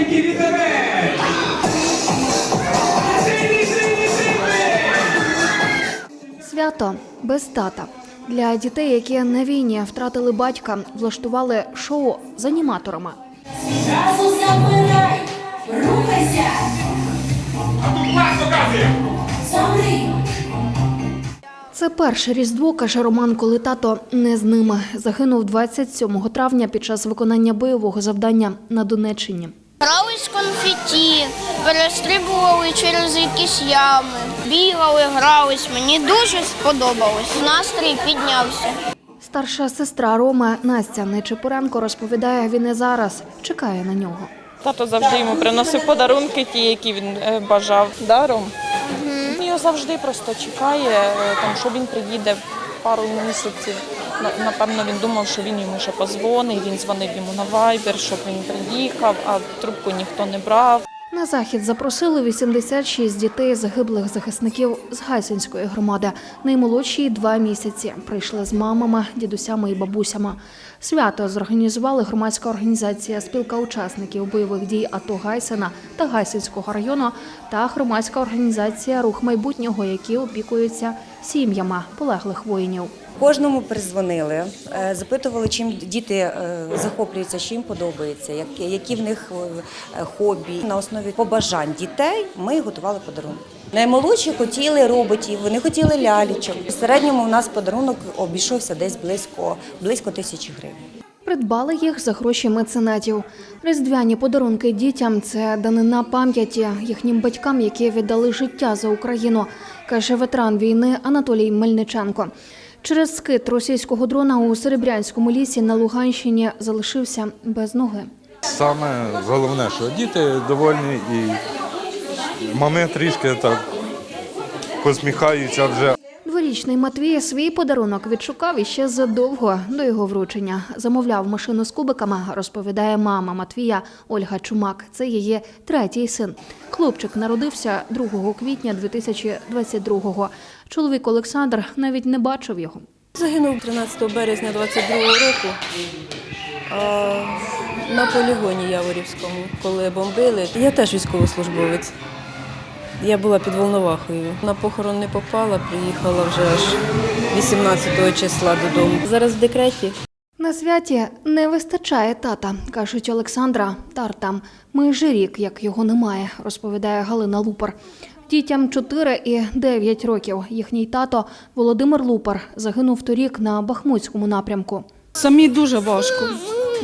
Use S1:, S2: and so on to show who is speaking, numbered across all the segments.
S1: Маленький вітерець! Сильний, сильний, сильний!
S2: Свято без тата. Для дітей, які на війні втратили батька, влаштували шоу з аніматорами.
S3: Зразу забирай, рухайся,
S1: А тут клас показує!
S3: замри.
S2: Це перше різдво, каже Роман, коли тато не з ними. Загинув 27 травня під час виконання бойового завдання на Донеччині.
S4: Грали з конфеті, перестрибували через якісь ями, бігали, грались. Мені дуже сподобалось. Настрій піднявся.
S2: Старша сестра Рома Настя Нечипоренко розповідає, він і зараз чекає на нього.
S5: Тато завжди йому приносив подарунки, ті, які він е, бажав даром. Він його завжди просто чекає, е, там, що він приїде пару місяців. На- Напевно, він думав, що він йому ще позвонить. Він дзвонив йому на вайбер, щоб він приїхав, а трубку ніхто не брав.
S2: На захід запросили 86 дітей загиблих захисників з Гайсинської громади. Наймолодші два місяці прийшли з мамами, дідусями і бабусями. Свято зорганізували громадська організація Спілка учасників бойових дій АТО Гайсина та Гайсинського району та громадська організація Рух майбутнього, які опікуються сім'ями полеглих воїнів.
S6: Кожному призвонили, е, запитували, чим діти е, захоплюються, їм подобається, які в них е, хобі. На основі побажань дітей ми готували подарунки. Наймолодші хотіли роботів, вони хотіли лялічок. В середньому у нас подарунок обійшовся десь близько, близько тисячі гривень.
S2: Придбали їх за гроші меценатів. Різдвяні подарунки дітям це данина пам'яті їхнім батькам, які віддали життя за Україну, каже ветеран війни Анатолій Мельниченко. Через скид російського дрона у Серебрянському лісі на Луганщині залишився без ноги.
S7: Саме головне, що діти довольні і мами трішки так посміхаються вже.
S2: Дворічний Матвій свій подарунок відшукав іще задовго до його вручення. Замовляв машину з кубиками, розповідає мама Матвія Ольга Чумак. Це її третій син. Хлопчик народився 2 квітня 2022-го. Чоловік Олександр навіть не бачив його.
S8: Загинув 13 березня 22 року на полігоні Яворівському, коли бомбили. Я теж військовослужбовець. Я була під Волновахою. На похорон не попала, приїхала вже аж 18 числа додому. Зараз в декреті.
S2: На святі не вистачає тата, кажуть Олександра та Артем. Майже рік, як його немає, розповідає Галина Лупар. Дітям 4 і 9 років. Їхній тато Володимир Лупар загинув торік на Бахмутському напрямку.
S9: Самі дуже важко.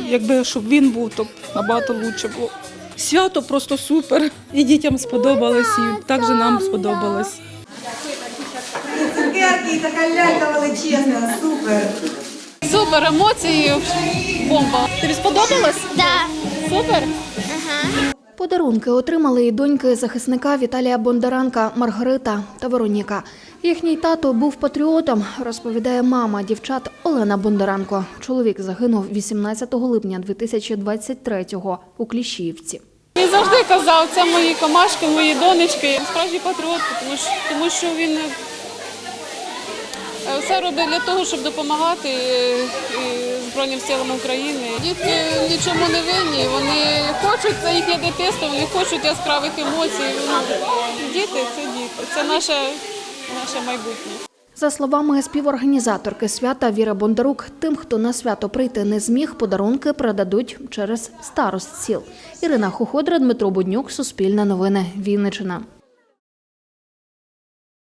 S9: Якби щоб він був, то набагато краще було. Свято просто супер. І дітям сподобалось, і також нам сподобалось.
S10: Цукерки, така лялька величезна, супер.
S9: Супер, емоції, бомба. Тобі сподобалось?
S4: Так.
S9: Супер.
S2: Подарунки отримали і доньки захисника Віталія Бондаранка Маргарита та Вероніка. Їхній тато був патріотом, розповідає мама дівчат Олена Бондаранко. Чоловік загинув 18 липня 2023-го у Кліщіївці.
S9: Він завжди казав, це мої комашки, мої донечки. Справжній патріот, тому що, тому що він е, все робить для того, щоб допомагати е, Збройним силам України. Дітки нічому не винні, вони хочуть, це їхнє дитинство, вони хочуть яскравих емоцій. Ну, діти це діти, це наше, наше майбутнє.
S2: За словами співорганізаторки свята Віри Бондарук, тим, хто на свято прийти не зміг, подарунки передадуть через старост сіл. Ірина Хуходра, Дмитро Буднюк, Суспільне новини, Вінниччина.